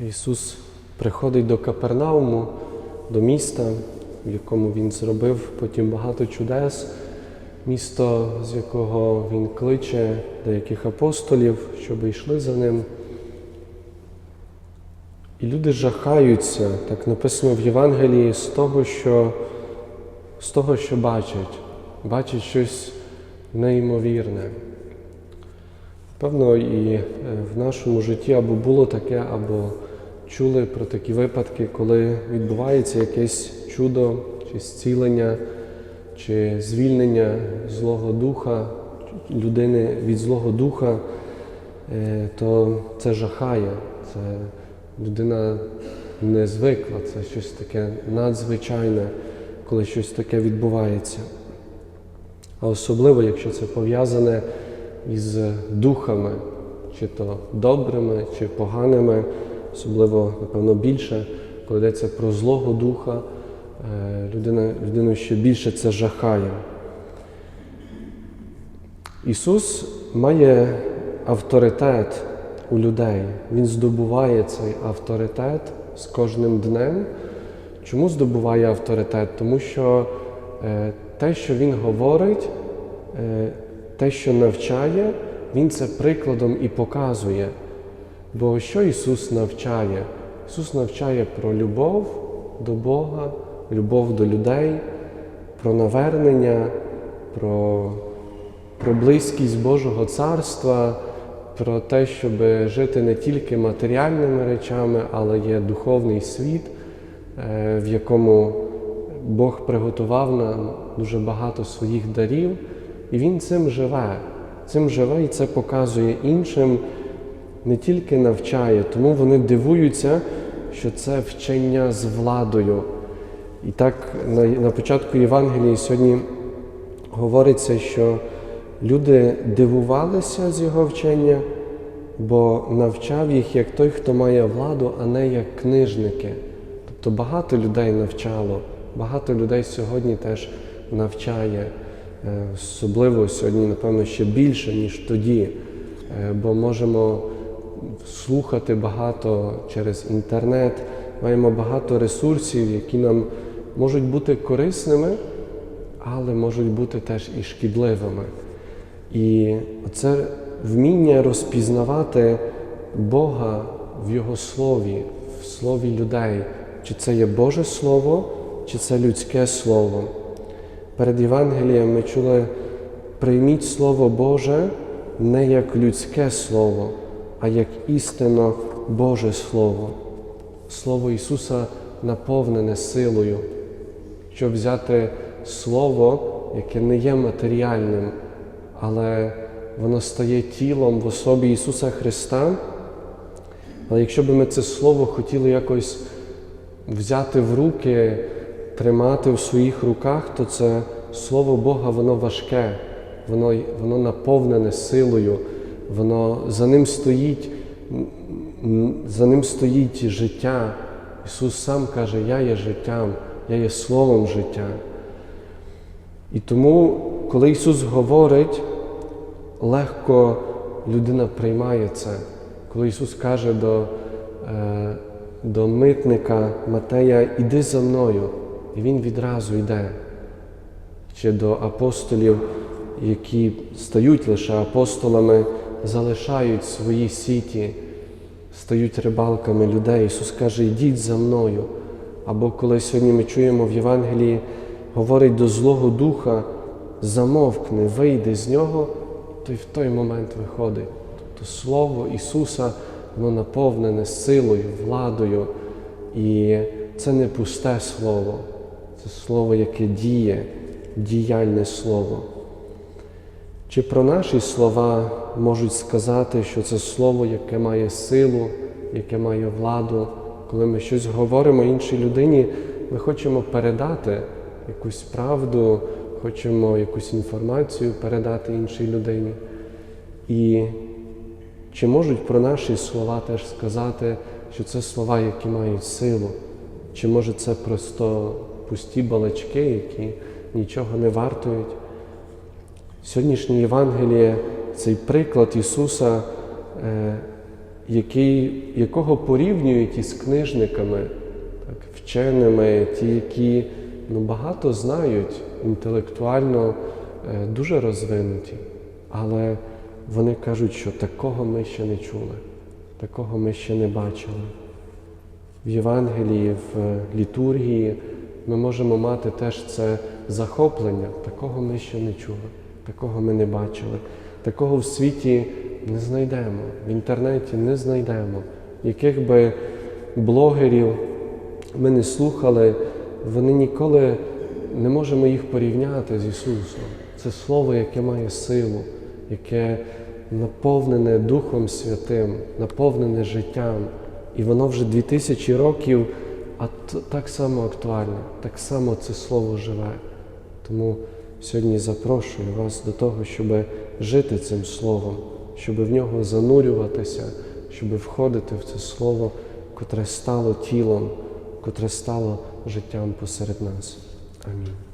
Ісус приходить до Капернауму, до міста, в якому Він зробив потім багато чудес, місто, з якого Він кличе деяких апостолів, щоб йшли за ним. І люди жахаються, так написано в Євангелії, з того, що, з того, що бачать, бачать щось неймовірне. Певно, і е, в нашому житті або було таке, або чули про такі випадки, коли відбувається якесь чудо, чи зцілення, чи звільнення злого духа, людини від злого духа, е, то це жахає. Це людина не звикла, це щось таке надзвичайне, коли щось таке відбувається. А особливо, якщо це пов'язане із духами, чи то добрими, чи поганими, особливо, напевно, більше, коли йдеться про злого духа, е, людина, людину ще більше це жахає. Ісус має авторитет у людей. Він здобуває цей авторитет з кожним днем. Чому здобуває авторитет? Тому що е, те, що Він говорить, е, те, що навчає, Він це прикладом і показує. Бо що Ісус навчає? Ісус навчає про любов до Бога, любов до людей, про навернення, про, про близькість Божого Царства, про те, щоб жити не тільки матеріальними речами, але є духовний світ, е, в якому Бог приготував нам дуже багато своїх дарів, і Він цим живе. Цим живе і це показує іншим, не тільки навчає, тому вони дивуються, що це вчення з владою. І так на, на початку Євангелії сьогодні говориться, що люди дивувалися з його вчення, бо навчав їх як той, хто має владу, а не як книжники. Тобто багато людей навчало, багато людей сьогодні теж навчає. Е, Особливо сьогодні, напевно, ще більше, ніж тоді, Е, бо можемо слухати багато через інтернет, маємо багато ресурсів, які нам можуть бути корисними, але можуть бути теж і шкідливими. І це вміння розпізнавати Бога в Його слові, в слові людей, чи це є Боже Слово, чи це людське Слово. Перед Євангелієм ми чули, прийміть Слово Боже не як людське Слово, а як істинно Боже Слово. Слово Ісуса наповнене силою, щоб взяти Слово, яке не є матеріальним, але воно стає тілом в особі Ісуса Христа. Але якщо б ми це Слово хотіли якось взяти в руки, тримати в своїх руках, то це Слово Бога, воно важке, воно, воно наповнене силою, воно за ним стоїть, за ним стоїть життя. Ісус сам каже, Я є життям, я є словом життя. І тому, коли Ісус говорить, легко людина приймає це. Коли Ісус каже до, е, до митника Матея, іди за мною, і Він відразу йде. Чи до апостолів, які стають лише апостолами, залишають свої сіті, стають рибалками людей. Ісус каже, йдіть за мною. Або коли сьогодні ми чуємо в Євангелії, говорить до Злого Духа, замовкни, вийди з нього, то й в той момент виходить. Тобто Слово Ісуса, воно наповнене силою, владою. І це не пусте Слово, це Слово, яке діє, діяльне Слово. Чи про наші слова можуть сказати, що це слово, яке має силу, яке має владу, коли ми щось говоримо іншій людині, ми хочемо передати якусь правду, хочемо якусь інформацію передати іншій людині. І чи можуть про наші слова теж сказати, що це слова, які мають силу? Чи може це просто пусті балачки, які нічого не вартують? Сьогоднішнє Євангеліє, цей приклад Ісуса, е, який, якого порівнюють із книжниками, так, вченими, ті, які ну, багато знають, інтелектуально е, дуже розвинуті, але вони кажуть, що такого ми ще не чули, такого ми ще не бачили. В Євангелії, в е, літургії ми можемо мати теж це захоплення. Такого ми ще не чули, такого ми не бачили, такого в світі не знайдемо, в інтернеті не знайдемо. Яких би блогерів ми не слухали, вони ніколи не можемо їх порівняти з Ісусом. Це Слово, яке має силу, яке наповнене Духом Святим, наповнене життям. І воно вже дві тисячі років, а так само актуальне, так само це слово живе. Тому сьогодні запрошую вас до того, щоб жити цим словом, щоб в нього занурюватися, щоб входити в це слово, котре стало тілом, котре стало життям посеред нас. Амінь.